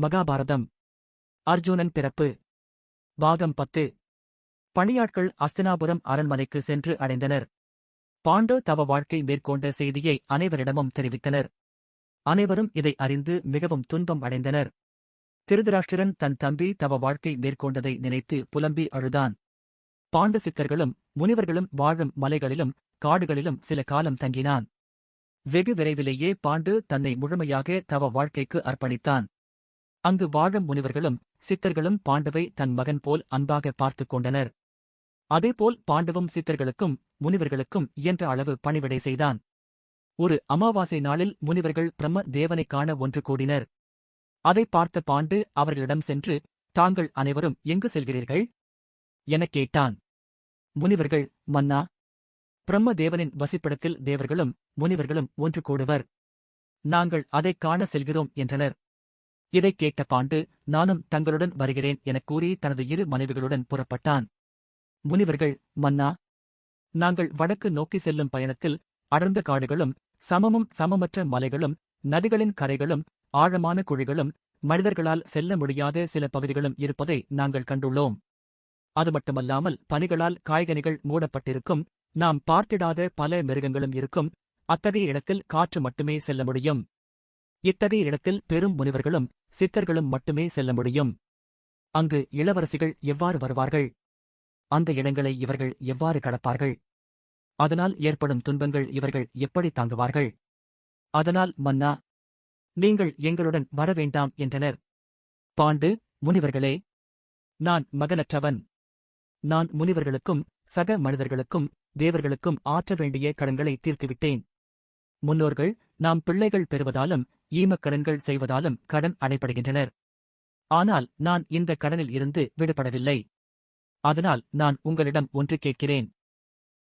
மகாபாரதம். அர்ஜுனன் பிறப்பு. பாகம் பத்து. பணியாட்கள் அஸ்தினாபுரம் அரண்மனைக்கு சென்று அடைந்தனர். பாண்டு தவ வாழ்க்கை மேற்கொண்ட செய்தியை அனைவரிடமும் தெரிவித்தனர். அனைவரும் இதை அறிந்து மிகவும் துன்பம் அடைந்தனர். திருதராஷ்டிரன் தன் தம்பி தவ வாழ்க்கை மேற்கொண்டதை நினைத்து புலம்பி அழுதான். பாண்டு சித்தர்களும் முனிவர்களும் வாழும் மலைகளிலும் காடுகளிலும் சில காலம் தங்கினான். வெகு விரைவிலேயே பாண்டு தன்னை முழுமையாக தவ வாழ்க்கைக்கு அர்ப்பணித்தான். அங்கு வாழும் முனிவர்களும் சித்தர்களும் பாண்டவை தன் மகன் போல் அன்பாக பார்த்துக் கொண்டனர். அதேபோல் பாண்டவும் சித்தர்களுக்கும் முனிவர்களுக்கும் இயன்ற அளவு பணிவிடை செய்தான். ஒரு அமாவாசை நாளில் முனிவர்கள் பிரம்ம தேவனைக் காண ஒன்று கூடினர். அதை பார்த்த பாண்டு அவர்களிடம் சென்று தாங்கள் அனைவரும் எங்கு செல்கிறீர்கள்? எனக் கேட்டான். முனிவர்கள் மன்னா பிரம்ம தேவனின் வசிப்பிடத்தில் தேவர்களும் முனிவர்களும் ஒன்று கூடுவர். நாங்கள் அதைக் காண செல்கிறோம் என்றனர். இதைக் கேட்ட பாண்டு நானும் தங்களுடன் வருகிறேன் எனக் கூறி தனது இரு மனைவிகளுடன் புறப்பட்டான். முனிவர்கள் மன்னா நாங்கள் வடக்கு நோக்கி செல்லும் பயணத்தில் அடர்ந்த காடுகளும் சமமும் சமமற்ற மலைகளும் நதிகளின் கரைகளும் ஆழமான குழிகளும் மனிதர்களால் செல்ல முடியாத சில பகுதிகளும் இருப்பதை நாங்கள் கண்டுள்ளோம். அது மட்டுமல்லாமல் பனிகளால் காய்கனிகள் மூடப்பட்டிருக்கும் நாம் பார்த்திடாத பல மிருகங்களும் இருக்கும் அத்தகைய இடத்தில் காற்று மட்டுமே செல்ல முடியும். இத்தகைய இடத்தில் பெரும் முனிவர்களும் சித்தர்களும் மட்டுமே செல்ல முடியும். அங்கு இளவரசிகள் எவ்வாறு வருவார்கள்? அந்த இடங்களை இவர்கள் எவ்வாறு கடப்பார்கள்? அதனால் ஏற்படும் துன்பங்கள் இவர்கள் எப்படி தாங்குவார்கள்? அதனால் மன்னா நீங்கள் எங்களுடன் வர வேண்டாம் என்றனர். பாண்டு முனிவர்களே நான் மகனற்றவன். நான் முனிவர்களுக்கும் சக மனிதர்களுக்கும் தேவர்களுக்கும் ஆற்ற வேண்டிய கடன்களை தீர்த்துவிட்டேன். முன்னோர்கள் நாம் பிள்ளைகள் பெறுவதாலும் ஈமக்கடன்கள் செய்வதாலும் கடன் அடைப்படுகின்றனர் ஆனால் நான் இந்த கடனில் இருந்து விடுபடவில்லை. அதனால் நான் உங்களிடம் ஒன்று கேட்கிறேன்.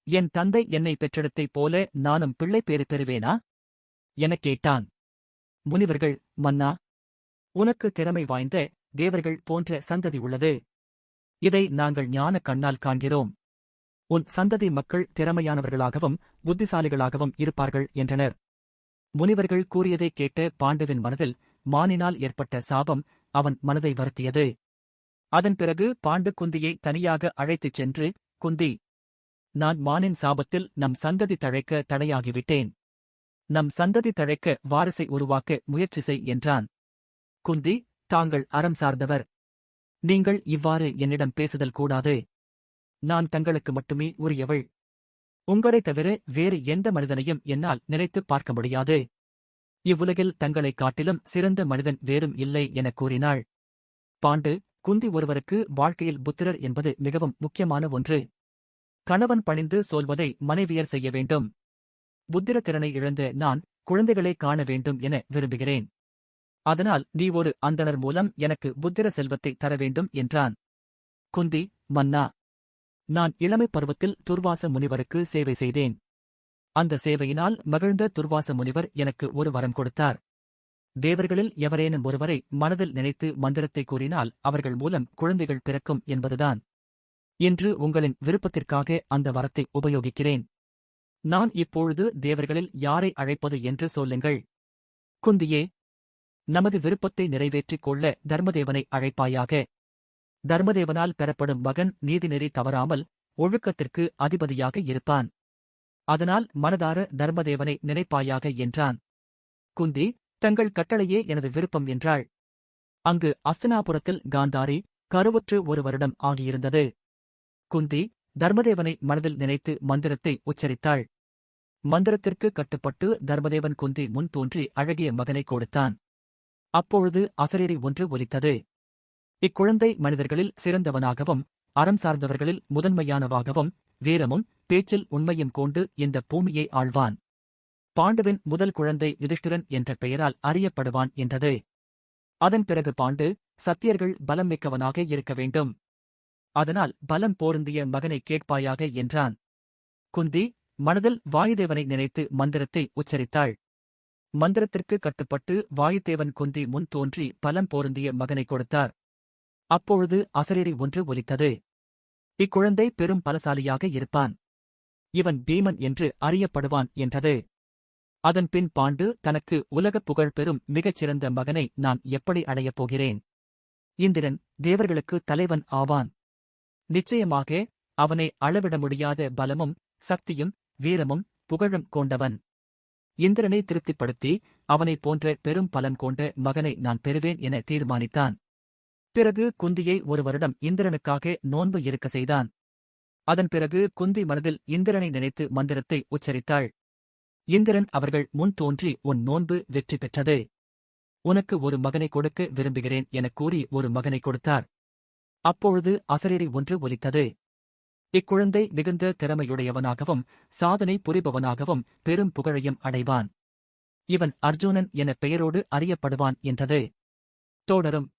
என் தந்தை என்னை பெற்றெடுத்தைப் போல நானும் பிள்ளை பேறு பெறுவேனா? எனக் கேட்டான். முனிவர்கள் மன்னா உனக்கு திறமை வாய்ந்த தேவர்கள் போன்ற சந்ததி உள்ளது. இதை நாங்கள் ஞான கண்ணால் காண்கிறோம். உன் சந்ததி மக்கள் திறமையானவர்களாகவும் புத்திசாலிகளாகவும் இருப்பார்கள் என்றனர். முனிவர்கள் கூறியதை கேட்ட பாண்டவின் மனதில் மானினால் ஏற்பட்ட சாபம் அவன் மனதை வருத்தியது. அதன் பிறகு பாண்டு குந்தியை தனியாக அழைத்துச் சென்று குந்தி நான் மானின் சாபத்தில் நம் சந்ததி தழைக்க தடையாகிவிட்டேன். நம் சந்ததி தழைக்க வாரிசை உருவாக்க முயற்சி செய் என்றான். குந்தி தாங்கள் அறம் சார்ந்தவர். நீங்கள் இவ்வாறு என்னிடம் பேசுதல் கூடாது. நான் தங்களுக்கு மட்டுமே உரியவள். உங்களைத் தவிர வேறு எந்த மனிதனையும் என்னால் நினைத்துப் பார்க்க முடியாது. இவ்வுலகில் தங்களைக் காட்டிலும் சிறந்த மனிதன் வேறும் இல்லை எனக் கூறினாள். பாண்டு குந்தி ஒருவருக்கு வாழ்க்கையில் புத்திரர் என்பது மிகவும் முக்கியமான ஒன்று. கணவன் பணிந்து சொல்வதை மனைவியர் செய்ய வேண்டும். புத்திர திறனை இழந்த நான் குழந்தைகளை காண வேண்டும் என விரும்புகிறேன். அதனால் நீ ஒரு அந்தணர் மூலம் எனக்கு புத்திர செல்வத்தை தர வேண்டும் என்றான். குந்தி மன்னா நான் இளமை பருவத்தில் துர்வாச முனிவருக்கு சேவை செய்தேன். அந்த சேவையினால் மகிழ்ந்த துர்வாச முனிவர் எனக்கு ஒரு வரம் கொடுத்தார். தேவர்களில் எவரேனும் ஒருவரை மனதில் நினைத்து மந்திரத்தை கூறினால் அவர்கள் மூலம் குழந்தைகள் பிறக்கும் என்பதுதான். இன்று உங்களின் விருப்பத்திற்காக அந்த வரத்தை உபயோகிக்கிறேன். நான் இப்பொழுது தேவர்களில் யாரை அழைப்பது என்று சொல்லுங்கள். குந்தியே நமது விருப்பத்தை நிறைவேற்றிக் கொள்ள தர்மதேவனை அழைப்பாயாக. தர்மதேவனால் பெறப்படும் மகன் நீதிநெறி தவறாமல் ஒழுக்கத்திற்கு அதிபதியாக இருப்பான். அதனால் மனதார தர்மதேவனை நினைப்பாயாக என்றான். குந்தி தங்கள் கட்டளையே எனது விருப்பம் என்றாள். அங்கு அஸ்தினாபுரத்தில் காந்தாரி கருவுற்று ஒரு வருடம் ஆகியிருந்தது. குந்தி தர்மதேவனை மனதில் நினைத்து மந்திரத்தை உச்சரித்தாள். மந்திரத்திற்கு கட்டுப்பட்டு தர்மதேவன் குந்தி முன் தோன்றி அழகிய மகனை கொடுத்தான். அப்பொழுது அசரேரி ஒன்று ஒலித்தது. இக்குழந்தை மனிதர்களில் சிறந்தவனாகவும் அறம் சார்ந்தவர்களில் முதன்மையானவாகவும் வீரமும் பேச்சில் உண்மையும் கொண்டு இந்த பூமியை ஆழ்வான் பாண்டுவின் முதல் குழந்தை யுதிஷ்டிரன் என்ற பெயரால் அறியப்படுவான் என்றது. அதன் பிறகு பாண்டு சத்தியர்கள் பலம் மிக்கவனாக இருக்க வேண்டும். அதனால் பலம் போருந்திய மகனை கேட்பாயாக என்றான். குந்தி மனதில் வாயுதேவனை நினைத்து மந்திரத்தை உச்சரித்தாள். மந்திரத்திற்கு கட்டுப்பட்டு வாயுதேவன் குந்தி முன் தோன்றி பலம் போருந்திய மகனை கொடுத்தார். அப்பொழுது அசரேரி ஒன்று ஒலித்தது. இக்குழந்தை பெரும் பலசாலியாக இருப்பான். இவன் பீமன் என்று அறியப்படுவான் என்றது. அதன்பின் பாண்டு தனக்கு உலகப் புகழ் பெறும் மிகச்சிறந்த மகனை நான் எப்படி அடையப் போகிறேன்? இந்திரன் தேவர்களுக்கு தலைவன் ஆவான். நிச்சயமாக அவனை அளவிட முடியாத பலமும் சக்தியும் வீரமும் புகழும் கொண்டவன். இந்திரனை திருப்திப்படுத்தி அவனைப் போன்ற பெரும் பலன் கொண்ட மகனை நான் பெறுவேன் என தீர்மானித்தான். பிறகு குந்தியை ஒரு வருடம் இந்திரனுக்காக நோன்பு இருக்க செய்தான். அதன் பிறகு குந்தி மனதில் இந்திரனை நினைத்து மந்திரத்தை உச்சரித்தாள். இந்திரன் அவர்கள் முன் தோன்றி உன் நோன்பு வெற்றி பெற்றது. உனக்கு ஒரு மகனை கொடுக்க விரும்புகிறேன் எனக் கூறி ஒரு மகனை கொடுத்தார். அப்பொழுது அசரீரி ஒன்று ஒலித்தது. இக்குழந்தை மிகுந்த திறமையுடையவனாகவும் சாதனை புரிபவனாகவும் பெரும் புகழையும் அடைவான். இவன் அர்ஜுனன் என பெயரோடு அறியப்படுவான் என்றது. தொடரும்